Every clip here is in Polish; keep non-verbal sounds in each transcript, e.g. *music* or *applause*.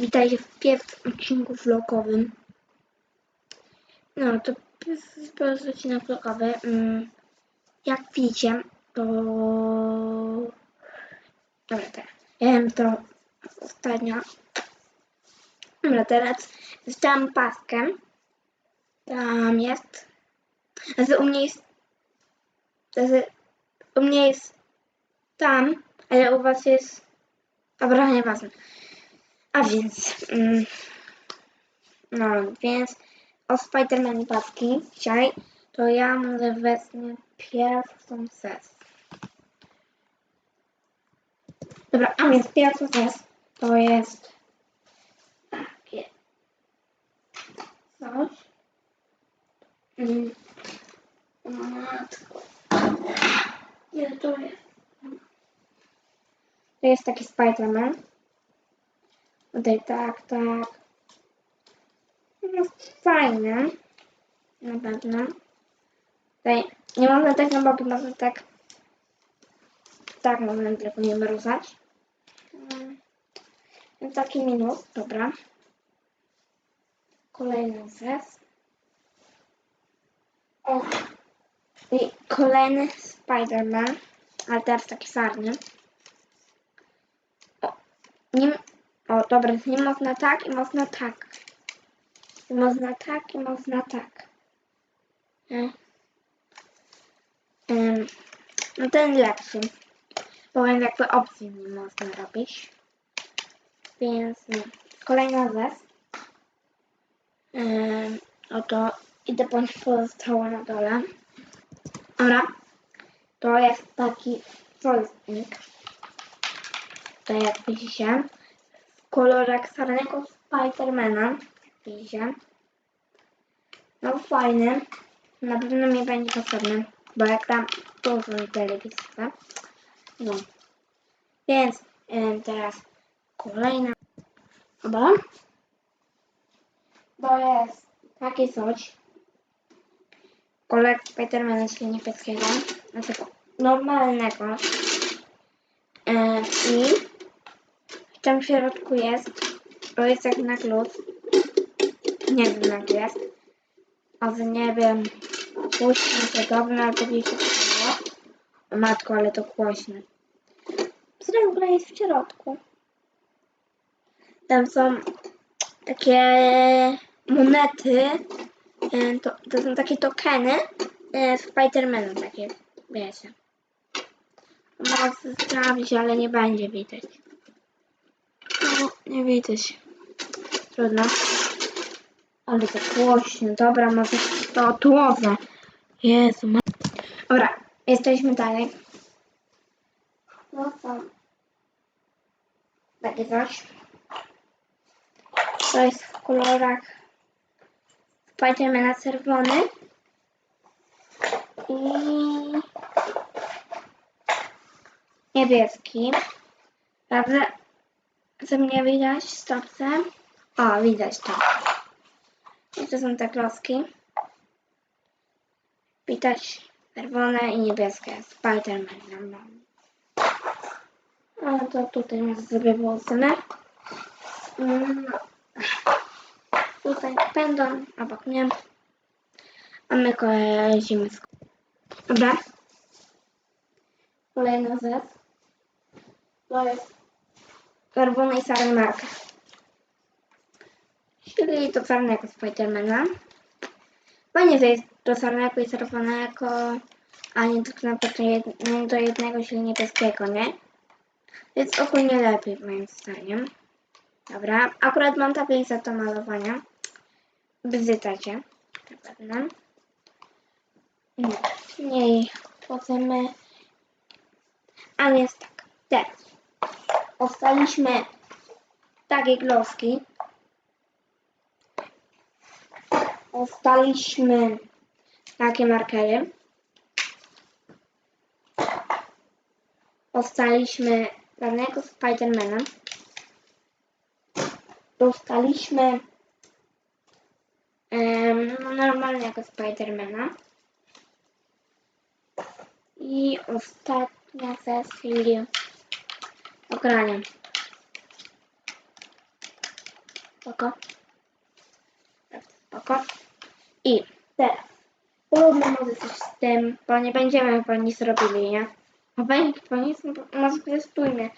witajcie w pierwszym odcinku vlogowym. No, to prostu odcinek vlogowy. Mm, Jak widzicie, to... Dobra, teraz. Wiem to ostatnio. Dobra, teraz dostałam paskę. Tam jest. Znaczy u mnie jest... Znaczy, u mnie jest tam, ale u was jest... Dobra, nieważne. A więc, mm, no więc o Spider-Man paski dzisiaj, to ja może wezmę pierwszą sesję. Dobra, a więc pierwsza sesja to jest takie coś. Mm, matko. Ile to jest? To jest taki Spider-Man. Tutaj tak, tak. No fajne. Na pewno. Tutaj nie można tak, no bo można tak. Tak można tylko nie. Mm. Więc taki minus, dobra. Kolejny zes. O. I kolejny Spider-Man. Ale teraz taki farny. O. Nie, o, dobra, nie można tak i można tak. I można tak i można tak. Ym, no ten lepszy. Bo jakby opcji nie można robić. Więc nie. Kolejna rzecz. Oto idę po pozostałe na dole. Dobra. To jest taki solstnik. Tutaj jak widzicie kolorek starego Spidermana. Widzicie? No fajny. Na pewno mi będzie potrzebny, bo jak tam dużo telewizję. No. Więc teraz kolejna. Dobra. To jest taki coś. Kolor Spidermana czyli niebieskiego. Znaczy normalnego. E, I tam w środku jest, to jest jak na glut. Nie wiem jak jest. Ale nie wiem, głośno to dobrze, ale gdzieś się stało. O matko, ale to w ogóle jest w środku? Tam są takie monety, e, to, to są takie tokeny e, Spidermana takie, wiecie. Mogę sprawdzić, ale nie będzie widać. No, nie widać. Trudno. Ale to głośno. Dobra, może to odłożę. Jezu. Ma... Dobra, jesteśmy dalej. No co? Takie coś. To jest w kolorach Spidermana czerwony. I niebieski. Prawda? Co mnie widać w stopce? O, widać to. I to są te kloski. Widać czerwone i niebieskie. Spiderman nam mam. A to tutaj może sobie włosy. Mm. Tutaj będą obok mnie. A my kojarzymy z... Dobra. Kolejna rzecz. To jest czerwony i szary marker. Czyli do czarnego Spidermana. Fajnie, że jest do czarnego i czerwonego, a nie tylko na przykład nie do jednego, czyli niebieskiego, nie? Więc ogólnie lepiej moim zdaniem. Dobra, akurat mam tablicę do malowania. Bzytacie, na pewno. No, później potem... A więc tak, teraz ostaliśmy takie kloski. Ostaliśmy takie markery. Ostaliśmy danego Spidermana. Dostaliśmy em, no, normalnego Spidermana. I ostatnia sesja ogrania. Spoko. Spoko. I teraz. Porównam może coś z tym, bo nie będziemy chyba nic robili, nie? A będzie, bo nic, może testujmy.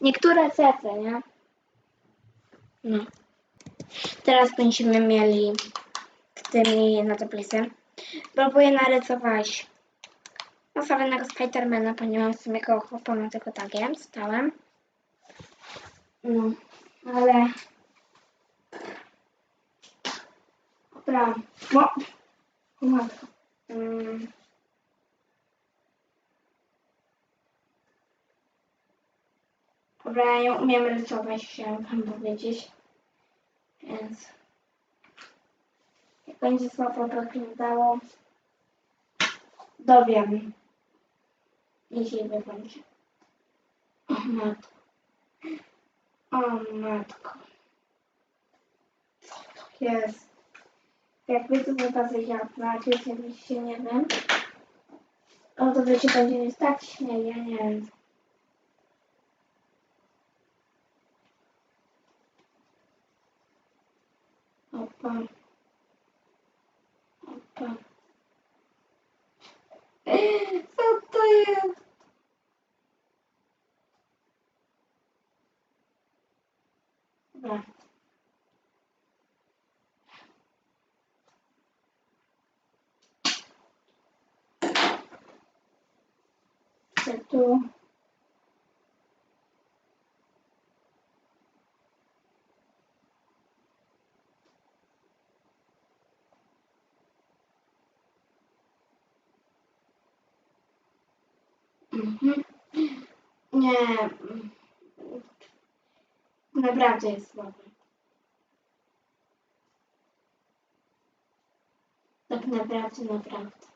Niektóre cece, nie? No. Teraz będziemy mieli tymi na tablicy. Próbuję narysować osobnego Spidermana, ponieważ w sumie koło chłopa mam tylko tagiem, stałem. No, ale... Dobra, bo... O matko. Mm. Dobra, ja nie umiem rysować, chciałam wam powiedzieć. Więc... Jak będzie słabo wyglądało, dowiem. Jeśli będzie. O matko. O matko. Co to jest? Jak widzę, to tacy jadna, oczywiście nie wiem. O to wiecie, będzie jest tak śmieje, nie wiem. Opa. Opa. Co to jest? Dobra. Co tu? Mhm. Nie. mm. Naprawdę jest słaby. Tak naprawdę, naprawdę.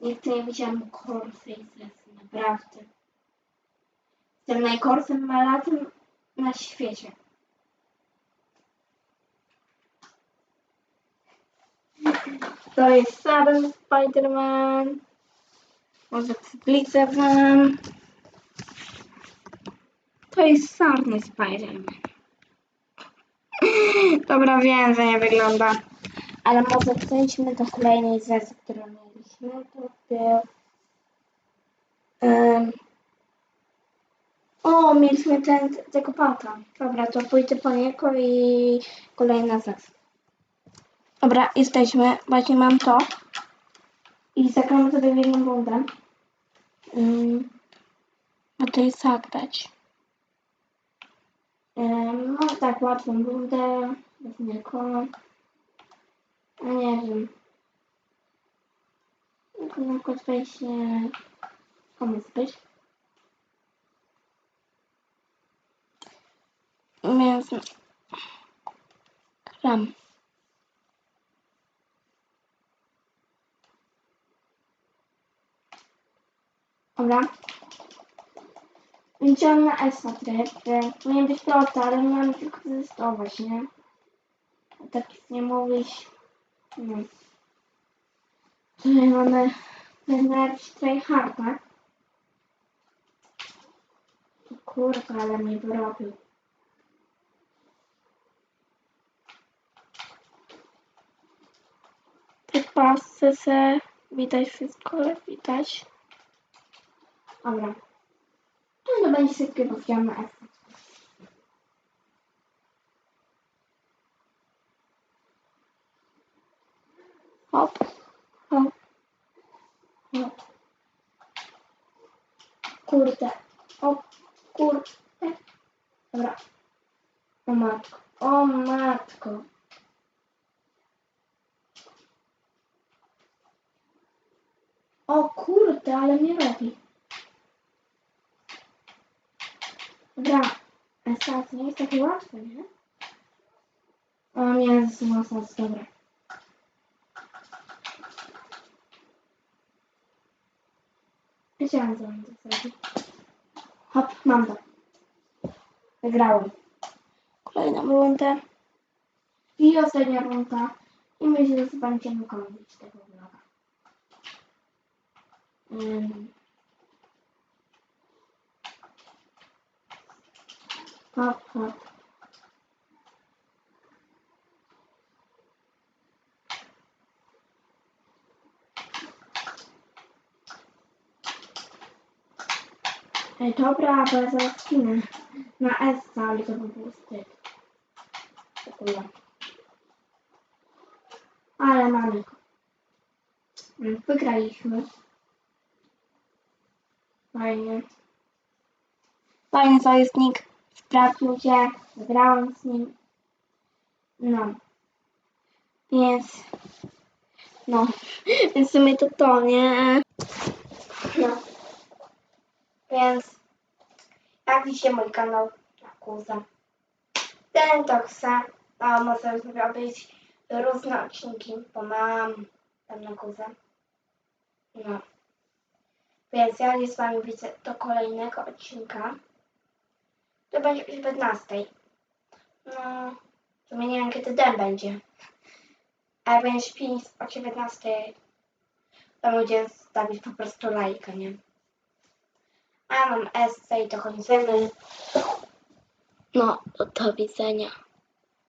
Nigdy nie widziałam sesji, naprawdę. Jestem najkorsym malatem na świecie. To jest Saren Spider-Man. Może przybliżę wam. To jest sarny Spider-Man. *laughs* Dobra, wiem, że nie wygląda. Ale może przejdźmy do kolejnej sesji, którą mieliśmy. To był... em, o, mieliśmy ten, tego pata. Dobra, to pójdę po niego i kolejna sesja. Dobra, jesteśmy. Właśnie mam to. I zagramy sobie w jedną rundę. Um, no to jest zagrać. Um, no tak, łatwą rundę. Wezmę go. A nie wiem. No, Na przykład być. Więc gram. Dobra. Liczyłam na ESA tryb. e, Powinien być prosty, ale mam tylko testować, nie? A tak nie mówić. No. Tutaj mamy na jakiś tryharda. O Kurwa, ale mnie wyrobił. Pasy se. Widać wszystko, widać. Dobra. No to będzie szybkie, bo chciałam na F. Hop, hop, hop. Kurde, o kurde. Dobra. O matko, o matko. O kurde, ale mnie robi. Dobra, Esas nie jest takie łatwe, nie? O z Esas, dobra. Wiedziałam, co on to zrobi. Hop, mam to. Wygrałem. Kolejną rundę. I ostatnia runda. I myślę, że będziemy kończyć tego vloga. Mm. papa. Ej, dobra, bo ja zaraz kinę. Na S, ale to by był wstyd. Ale mamy go. Wygraliśmy. Fajnie. Fajny. Sprawdził się. Wygrałem z nim. No. Więc. No. *laughs* Więc w sumie to to, nie? No. Więc. Jak widzicie mój kanał na Kuza. Ten to chce. A może zrobić różne odcinki, bo mam tam na Kuza. No. Więc ja nie z wami widzę do kolejnego odcinka. To będzie o 19. No. W sumie nie wiem kiedy ten będzie. A jak będziesz pić o 19, to ludzie stawić po prostu lajka, nie? A ja mam i to kończymy. No, do widzenia.